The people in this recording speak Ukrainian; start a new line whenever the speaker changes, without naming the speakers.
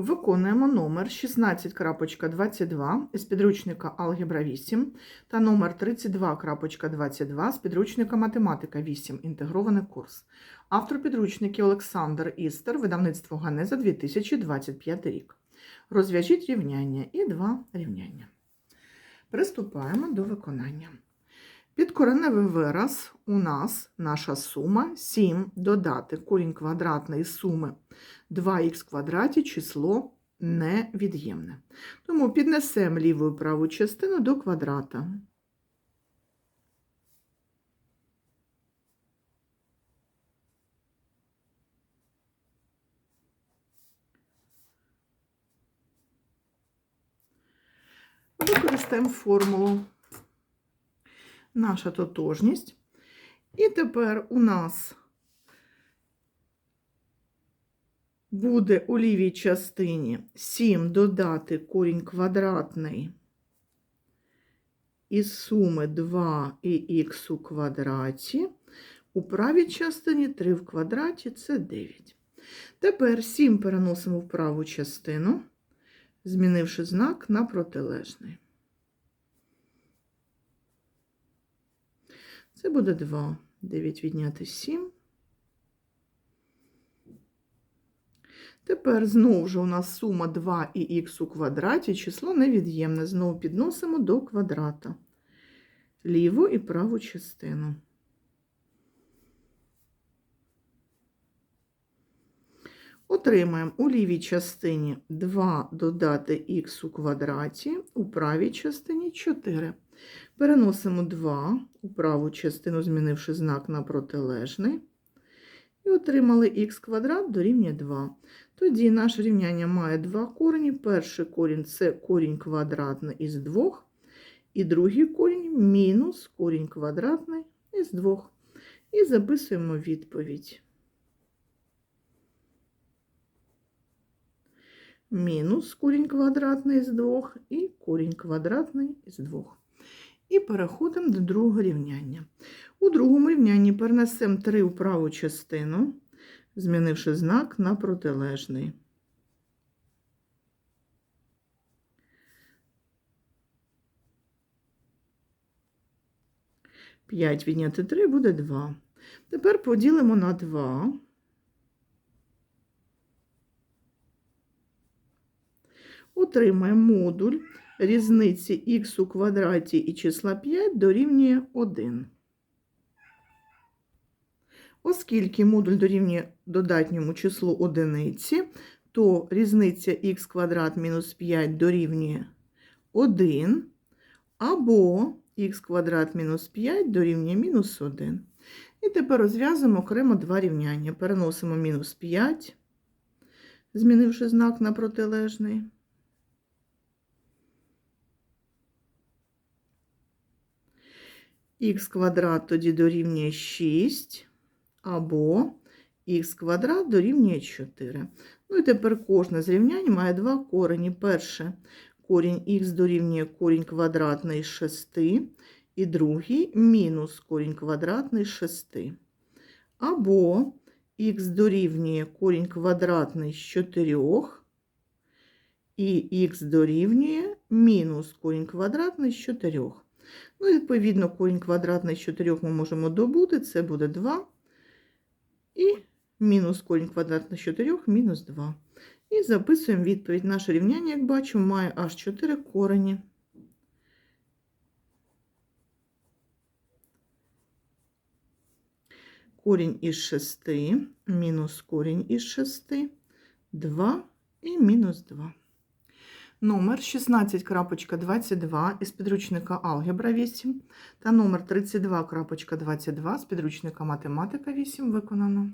Виконуємо номер 16.22 із підручника Алгебра 8 та номер 32.22 з підручника Математика 8. Інтегрований курс. Автор підручників Олександр Істер, видавництво Ганеза 2025 рік. Розв'яжіть рівняння і два рівняння. Приступаємо до виконання. Підкореневий вираз у нас наша сума 7 додати корінь квадратний з суми 2х квадраті число невід'ємне. Тому піднесемо ліву і праву частину до квадрата. Використаємо формулу. Наша тотожність. І тепер у нас буде у лівій частині 7 додати корінь квадратний із суми 2 і х у квадраті. У правій частині 3 в квадраті це 9. Тепер 7 переносимо в праву частину, змінивши знак на протилежний. Це буде 2. 9 відняти 7. Тепер знову ж у нас сума 2 і х у квадраті, число невід'ємне. Знову підносимо до квадрата. Ліву і праву частину. Отримаємо у лівій частині 2 додати х у квадраті, у правій частині 4. Переносимо 2 у праву частину, змінивши знак на протилежний. І отримали х квадрат дорівнює 2. Тоді наше рівняння має два корені. Перший корінь це корінь квадратний із 2, і другий корінь мінус корінь квадратний із 2. І записуємо відповідь. Мінус корінь квадратний з 2 і корінь квадратний із 2. І переходимо до другого рівняння. У другому рівнянні перенесемо 3 у праву частину, змінивши знак на протилежний. П'ять відняти 3 буде 2. Тепер поділимо на 2. Отримаємо модуль різниці х у квадраті і числа 5 дорівнює 1. Оскільки модуль дорівнює додатньому числу одиниці, то різниця х квадрат мінус 5 дорівнює 1, або х квадрат мінус 5 дорівнює мінус 1. І тепер розв'язуємо окремо два рівняння. Переносимо мінус 5, змінивши знак на протилежний. Х квадрат тоді дорівнює 6, або х квадрат дорівнює 4. Ну і тепер кожне з рівнянь має два корені. Перше корінь х дорівнює корінь квадратний з 6, і другий мінус корінь квадратний з 6. Або х дорівнює корінь квадратний з 4, і х дорівнює мінус корінь квадратний з 4. Ну, відповідно, корінь квадратний з 4 ми можемо добути, це буде 2. І мінус корінь квадратний з 4 мінус 2. І записуємо відповідь. Наше рівняння, як бачимо, має аж 4 корені. Корінь із 6, мінус корінь із 6, 2 і мінус 2. Номер 16.22 із підручника Алгебра 8 та номер 32.22 з підручника Математика 8 виконано.